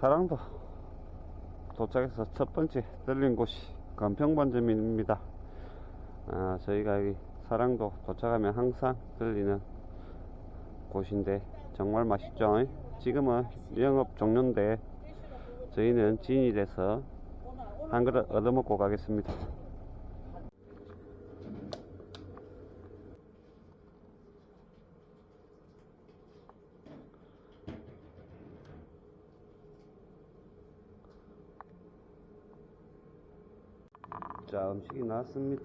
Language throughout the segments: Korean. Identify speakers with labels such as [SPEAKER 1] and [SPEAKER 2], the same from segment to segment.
[SPEAKER 1] 사랑도 도착해서 첫 번째 들린 곳이 건평반점입니다. 아, 저희가 여기 사랑도 도착하면 항상 들리는 곳인데 정말 맛있죠. 지금은 영업 종료인데 저희는 지인이 돼서 한 그릇 얻어먹고 가겠습니다. 자 음식이 나왔습니다.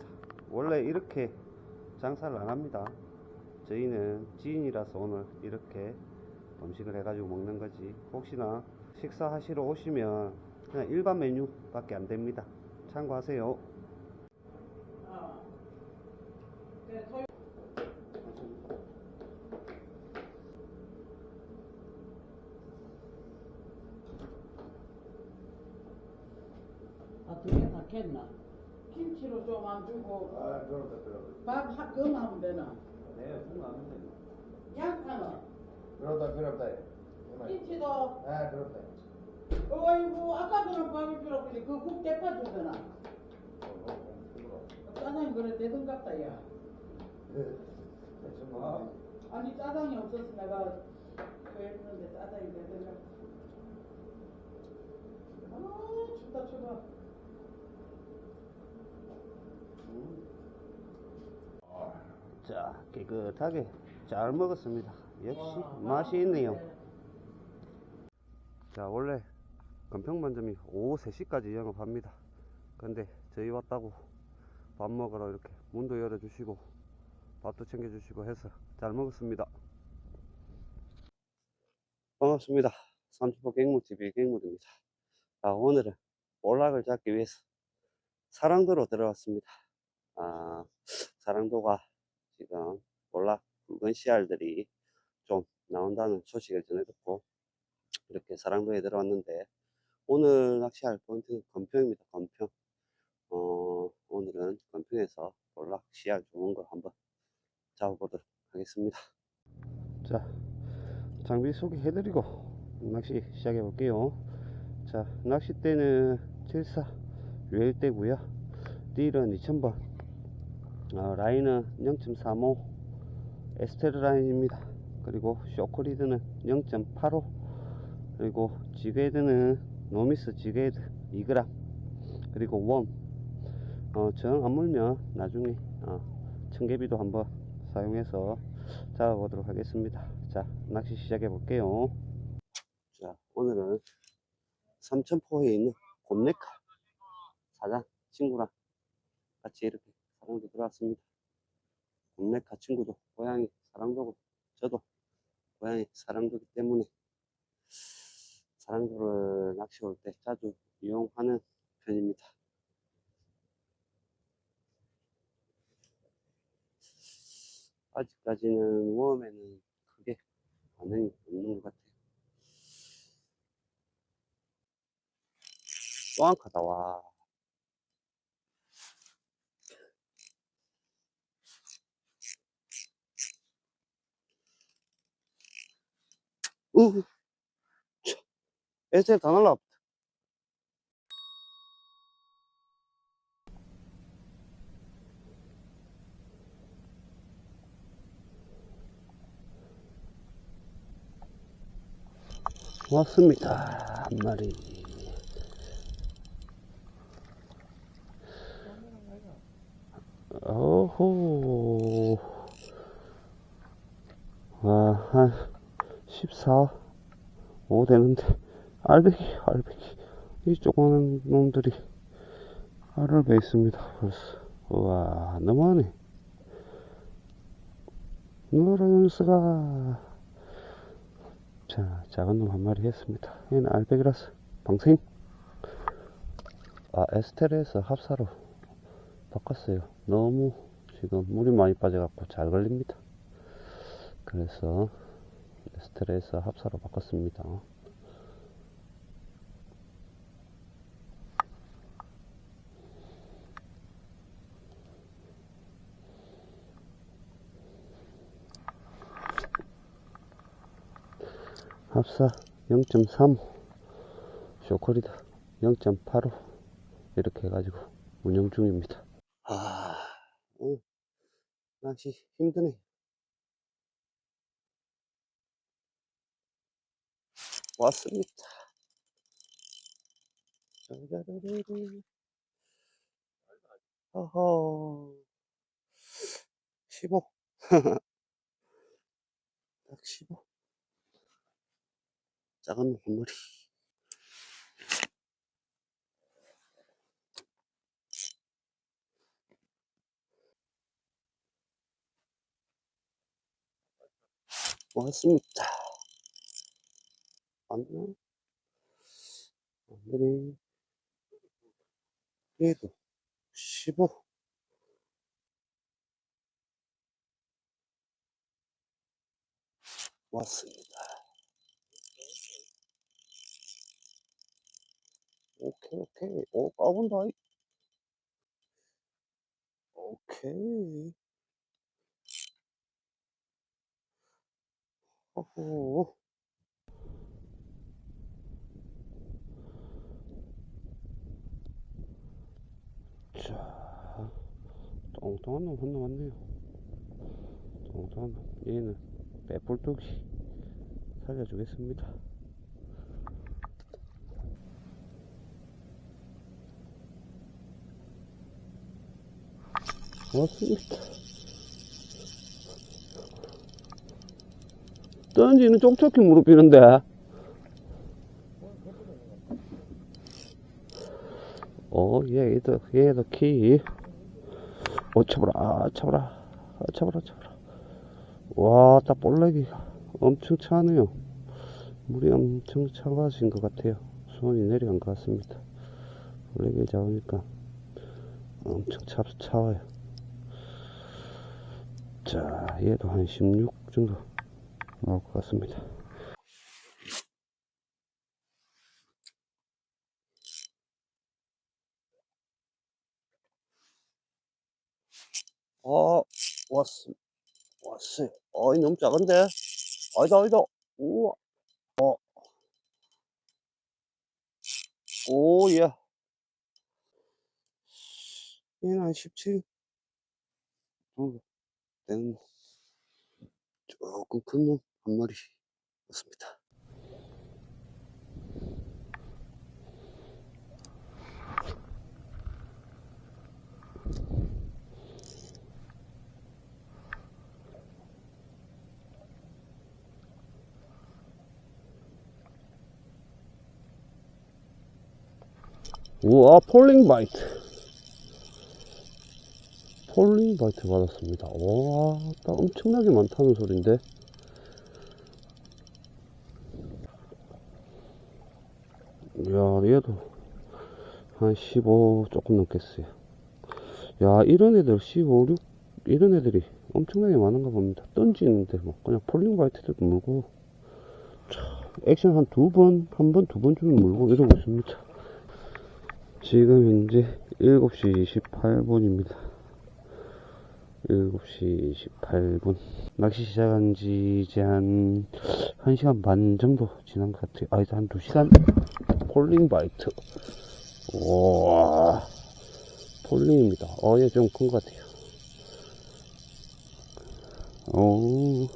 [SPEAKER 1] 원래 이렇게 장사를 안 합니다. 저희는 지인이라서 오늘 이렇게 음식을 해가지고 먹는 거지. 혹시나 식사하시러 오시면 그냥 일반 메뉴밖에 안 됩니다. 참고하세요
[SPEAKER 2] 아, 두 개 다 캤나? 주고
[SPEAKER 3] 아, 그렇다, 그렇다.
[SPEAKER 2] 밥한금 하면 되나?
[SPEAKER 1] 네 생각하면
[SPEAKER 2] 양파는?
[SPEAKER 3] 그렇다, 그렇다.
[SPEAKER 2] 김치도
[SPEAKER 3] 아, 그렇다.
[SPEAKER 2] 어이구 아까 밥이 필요 없지 그국 대파 주잖아 짜장이 그래 되던 같다 야 아니 짜장이 없어서 내가 그랬는데 짜장이 되던 같다 아 춥다 추워
[SPEAKER 1] 자 깨끗하게 잘 먹었습니다. 역시
[SPEAKER 2] 와,
[SPEAKER 1] 맛이 있네요.
[SPEAKER 2] 네.
[SPEAKER 1] 자 원래 건평반점이 오후 3시까지 영업합니다. 근데 저희 왔다고 밥 먹으러 이렇게 문도 열어주시고 밥도 챙겨주시고 해서 잘 먹었습니다. 반갑습니다. 삼촌포 갱물TV 갱물입니다. 자 오늘은 볼락을 잡기 위해서 사랑도로 들어왔습니다 아 사랑도가 지금 볼락 붉은 씨알들이 좀 나온다는 소식을 전해 듣고 이렇게 사랑도에 들어왔는데 오늘 낚시할 포인트는 건평입니다. 건평. 어, 오늘은 건평에서 볼락 씨알 좋은 거 한번 잡아보도록 하겠습니다. 자, 장비 소개해드리고 낚시 시작해 볼게요. 자, 낚싯대는 74 유일대고요. 딜은 2000번. 어, 라인은 0.35 에스테르 라인입니다. 그리고 쇼크리드는 0.85 그리고 지게드는 노미스 지게드 2g 그리고 웜 어, 정안 물면 나중에 어, 청개비도 한번 사용해서 잡아보도록 하겠습니다. 자 낚시 시작해 볼게요. 자 오늘은 삼천포에 있는 곰네카 사장 친구랑 같이 이렇게 사랑도 들어왔습니다 곰네카 친구도 고양이 사랑도고 저도 고양이 사랑도기 때문에 사랑도를 낚시 올 때 자주 이용하는 편입니다. 아직까지는 웜에는 크게 반응이 없는 것 같아요. 또한 카다, 와. 우, 에스텔 다 날라. 왔습니다. 한 마리. 오호. 아, 한 14, 5 되는데. 알배기, 알배기. 이 조그만 놈들이 알을 배 있습니다. 벌써. 우와, 너무하네. 노란스가. 자, 작은 놈 한 마리 했습니다. 얘는 알배기라서 방생. 아, 에스테르에서 합사로 바꿨어요. 너무 지금 물이 많이 빠져갖고 잘 걸립니다. 그래서 에 스테르에서 합사로 바꿨습니다. 합사 0.3 쇼커리다 0.85 이렇게 해가지고 운영 중입니다. 아, 오, 낚시 힘드네. 왔습니다. 어허. 15. 딱 15. 작은 마리. 왔습니다. 안 되나? 안 되네. 얘도 15. 왔습니다. 오케이, 오케이. 오, 까본다. 이. 오케이. 어허. 자, 똥똥한 놈 건너왔네요. 똥똥한 놈. 얘는 빼불뚝이 살려주겠습니다. 왔습니다. 던지는 쪽쪽히 무릎 비는데. 어, 얘도, 얘도 키. 어, 쳐보라, 아, 쳐보라, 아, 쳐보라, 쳐보라. 와, 딱 볼래기가 엄청 차네요. 물이 엄청 차가진 것 같아요. 수온이 내려간 것 같습니다. 볼래기를 잡으니까 엄청 차, 차와요. 자, 얘도 한 16 정도 나올 것 같습니다. 어, 왔어. 왔어요. 어이, 너무 작은데? 아니다, 아니다. 우와. 어. 오, 예. 얘는 한 17. 정도 되는, 조금 큰 놈 한 마리 왔습니다. 우와, 폴링 바이트. 폴링 바이트 받았습니다. 와, 딱 엄청나게 많다는 소린데. 야, 얘도 한 15 조금 넘겠어요. 야, 이런 애들 15, 6, 이런 애들이 엄청나게 많은가 봅니다. 던지는데 뭐, 그냥 폴링 바이트도 물고, 참, 액션 한 두 번, 한 번, 두번 주면 물고 이러고 있습니다. 지금 현재 7시 28분입니다. 7시 28분. 낚시 시작한 지 이제 한 1시간 반 정도 지난 것 같아요. 아, 이제 한 2시간? 폴링 바이트. 우와. 폴링입니다. 어, 얘 좀 큰 것 같아요. 오.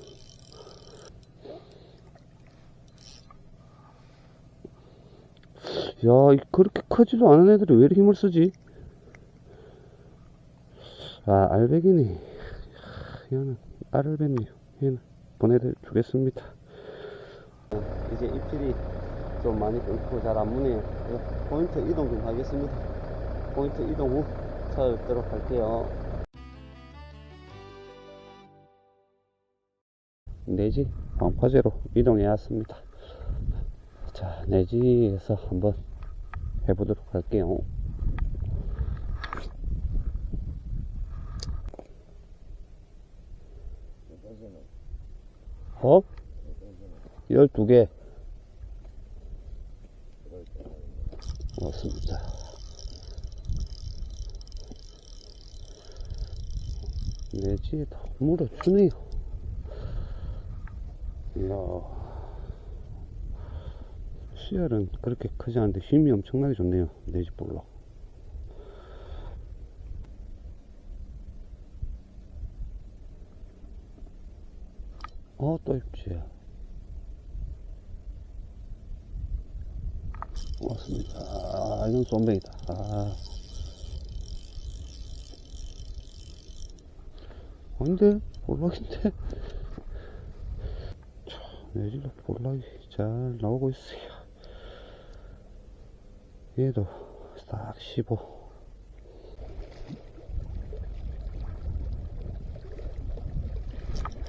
[SPEAKER 1] 야, 이 그렇게 크지도 않은 애들이 왜 이렇게 힘을 쓰지? 아, 알배기네. 야, 얘는 알을 뱉네요. 얘는 보내주겠습니다. 이제 입질이 좀 많이 끊고 잘 안 무네요. 포인트 이동 좀 하겠습니다. 포인트 이동 후 찾아뵙도록 할게요. 내지 방파제로 이동해 왔습니다. 자, 내지에서 한번 해보도록 할게요. 어? 12개. 맞습니다. 내지에도 물어주네요. 이야. 씨알은 그렇게 크지 않은데 힘이 엄청나게 좋네요. 내집 볼락. 어, 또 입지. 왔습니다. 아, 이건 쏨뱅이다. 아. 근데, 볼락인데. 자, 내질로 볼락이 잘 나오고 있어요. 얘도 싹 씹어.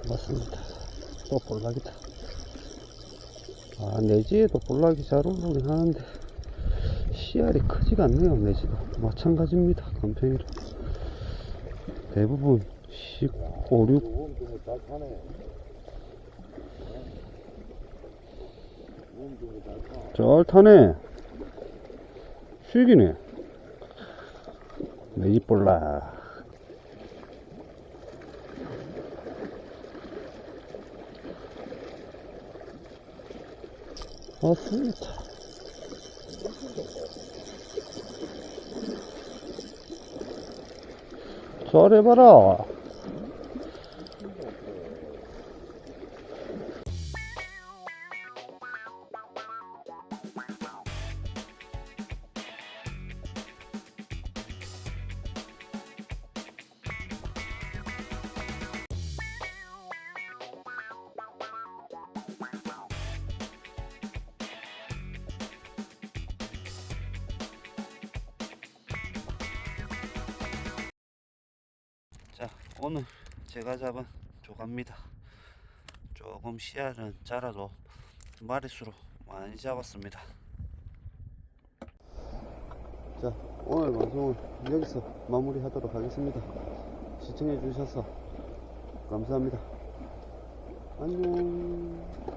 [SPEAKER 1] 맞습니다. 또 볼락이다. 아, 내지에도 볼락이 잘 올라오긴 하는데, 씨알이 크지가 않네요, 내지도. 마찬가지입니다, 건팽이로. 대부분 15, 6, 잘 타네. 쉬기네. 내집 볼락. 맞습니다. 잘해봐라. 자, 오늘 제가 잡은 조갑니다. 조금 씨알은 자라도 마리수로 많이 잡았습니다. 자, 오늘 방송은 여기서 마무리 하도록 하겠습니다. 시청해 주셔서 감사합니다. 안녕.